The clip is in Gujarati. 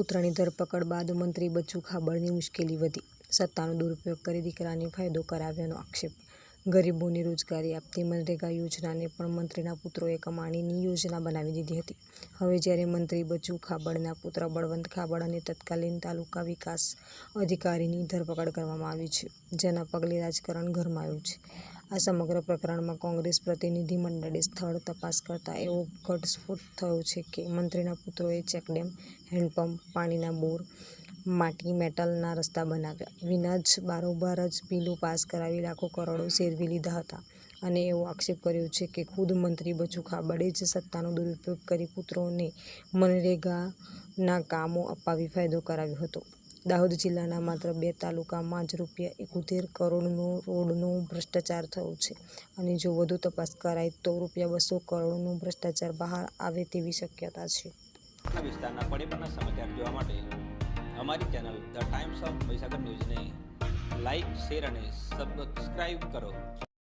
પુત્રની ધરપકડ બાદ મંત્રી બચ્ચુ ખાબડની મુશ્કેલી વધી. સત્તાનો દુરુપયોગ કરી દીકરાને ફાયદો કરાવ્યાનો આક્ષેપ. ગરીબોને રોજગારી આપતી મનરેગા યોજનાને પણ મંત્રીના પુત્રોએ કમાણીની યોજના બનાવી દીધી હતી. હવે જ્યારે મંત્રી બચ્ચુ ખાબડના પુત્ર બળવંત ખાબડ અને તત્કાલીન તાલુકા વિકાસ અધિકારીની ધરપકડ કરવામાં આવી છે, જેના પગલે રાજકારણ ગરમાયું છે. આ સમગ્ર પ્રકરણમાં કોંગ્રેસ પ્રતિનિધિ મંડળે સ્થળ તપાસ કરતા એવો ઘટસ્ફોટ થયો છે કે મંત્રીના પુત્રોએ ચેકડેમ, હેન્ડપંપ, પાણીના બોર, માટી મેટલના રસ્તા બનાવ્યા. વિના જ બારોબાર જ બિલો પાસ કરાવી લાખો કરોડો સેરવી લીધા હતા અને એવો આક્ષેપ કર્યો છે કે ખુદ મંત્રી બચુ ખાબડે જ સત્તાનો દુરુપયોગ કરી પુત્રોને મનરેગાના કામો અપાવી ફાયદો કરાવ્યો હતો. દાહોદ જિલ્લાના માત્ર બે તાલુકામાં જ રૂપિયા એકોતેર કરોડનો રોડનો ભ્રષ્ટાચાર થયો છે. અને જો વધુ તપાસ કરાય તો રૂપિયા બસો કરોડનો ભ્રષ્ટાચાર બહાર આવે તેવી શક્યતા છે. વિસ્તારના પડેપણના સમાચાર જોવા માટે અમારી channel the Times of Mahisagar ન્યૂઝને લાઈક શેર અને સબસ્ક્રાઈબ કરો.